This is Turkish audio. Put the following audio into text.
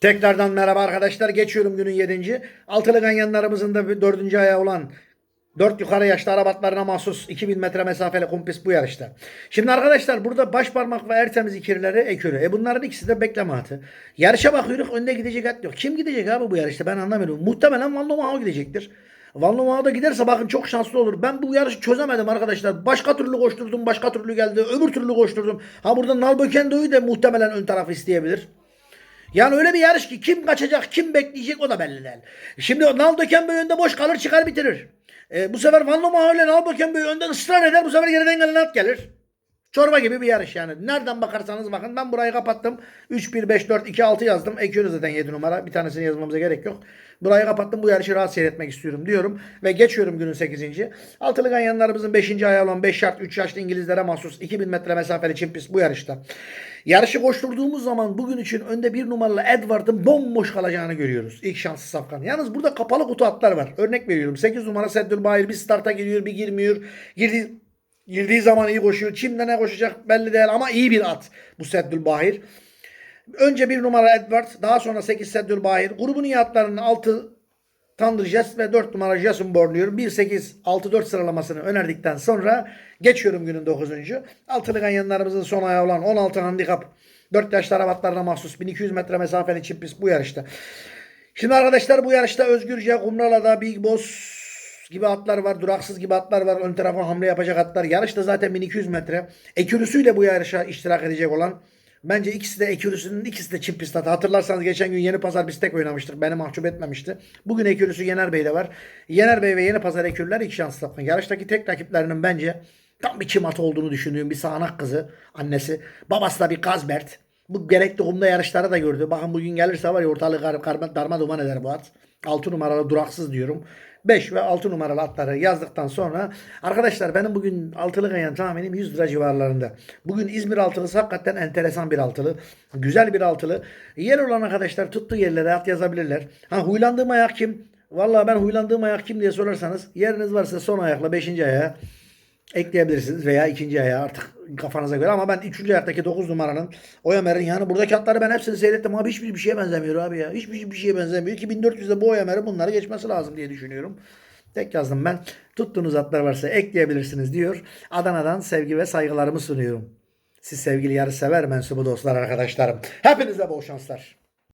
Tekrardan merhaba arkadaşlar. Geçiyorum günün 7. Altılı ganyanlarımızın da bir dördüncü ayağı olan 4 yukarı yaşlı arabatlarına mahsus 2000 metre mesafeli kumpis bu yarışta. Şimdi arkadaşlar burada baş parmak ve ertemiz ikirileri ekürü. E bunların ikisi de bekleme atı. Yarışa bakıyoruz önde gidecek at yok. Kim gidecek abi bu yarışta ben anlamıyorum. Muhtemelen Van Lomao gidecektir. Van Lomao da giderse bakın çok şanslı olur. Ben bu yarışı çözemedim arkadaşlar. Başka türlü koşturdum başka türlü geldi. Öbür türlü koşturdum. Ha burada Nalbökendo'yu da muhtemelen ön tarafı isteyebilir. Yani öyle bir yarış ki kim kaçacak, kim bekleyecek o da belli değil. Şimdi Naldo Kembe önde boş kalır çıkar bitirir. E, bu sefer Van Loma öyle Naldo Kembe önde ısrar eder. Bu sefer geriden gelen at gelir. Çorba gibi bir yarış yani. Nereden bakarsanız bakın ben burayı kapattım. 3, 1, 5, 4, 2, 6 yazdım. Ekiyoruz zaten 7 numara. Bir tanesini yazmamıza gerek yok. Burayı kapattım. Bu yarışı rahat seyretmek istiyorum diyorum. Ve geçiyorum günün 8. Altılı ganyanlarımızın 5. ayağı olan 5 şart 3 yaşlı İngilizlere mahsus 2000 metre mesafeli çim pist bu yarışta. Yarışı koşturduğumuz zaman bugün için önde bir numaralı Edward'ın bomboş kalacağını görüyoruz. İlk şanslı safkan. Yalnız burada kapalı kutu atlar var. Örnek veriyorum. 8 numara Seddül Bahir bir starta giriyor bir girmiyor. Girdiği, girdiği zaman iyi koşuyor. Çimde ne koşacak belli değil ama iyi bir at bu Seddül Bahir. Önce bir numara Edward, daha sonra 8 Seddül Bahir. Grubun iyi atlarının 6 Jazz ve 4 numara Jason Borluyor. 1-8-6-4 sıralamasını önerdikten sonra geçiyorum günün 9. Altılı ganyanlarımızın son ayağı olan 16 handikap 4 yaşlı arabatlarına mahsus 1200 metre mesafeli çim pist bu yarışta. Şimdi arkadaşlar bu yarışta Özgürce, Kumrala'da, Big Boss gibi atlar var. Duraksız gibi atlar var. Ön tarafa hamle yapacak atlar. Yarışta zaten 1200 metre. Ekürüsüyle bu yarışa iştirak edecek olan Bence ikisi de Ekürüsü'nün ikisi de çift pist atı. Hatırlarsanız geçen gün Yeni Pazar biz tek oynamıştık. Beni mahcup etmemişti. Bugün Ekürüsü Yener Bey'de var. Yener Bey ve Yeni Pazar Ekürüler iki şans tapın. Yarıştaki tek rakiplerinin bence tam bir çim atı olduğunu düşündüğüm bir sağanak kızı. Annesi. Babası da bir Kazbert. Bu gerekli kumda yarışları da gördü. Bakın bugün gelirse var ya ortalığı kar, karma, darma duman eder bu at. 6 numaralı duraksız diyorum. 5 ve 6 numaralı atları yazdıktan sonra arkadaşlar benim bugün altılı ganyan tahminim 100 lira civarlarında. Bugün İzmir altılısı hakikaten enteresan bir altılı. Güzel bir altılı. Yer olan arkadaşlar tuttuğu yerlere at yazabilirler. Ha huylandığım ayak kim? Vallahi ben huylandığım ayak kim diye sorarsanız yeriniz varsa son ayakla 5. ayağa ekleyebilirsiniz veya ikinci ayağı artık kafanıza göre ama ben üçüncü ayaktaki 9 numaranın Oyamer'in yani buradaki atları ben hepsini seyrettim abi hiçbir bir şeye benzemiyor abi ya. Hiçbir bir şeye benzemiyor. 2400'de bu Oyamer'in bunları geçmesi lazım diye düşünüyorum. Tek yazdım ben. Tuttuğunuz atlar varsa ekleyebilirsiniz diyor. Adana'dan sevgi ve saygılarımı sunuyorum. Siz sevgili yarış sever mensubu dostlar arkadaşlarım. Hepinize bol şanslar.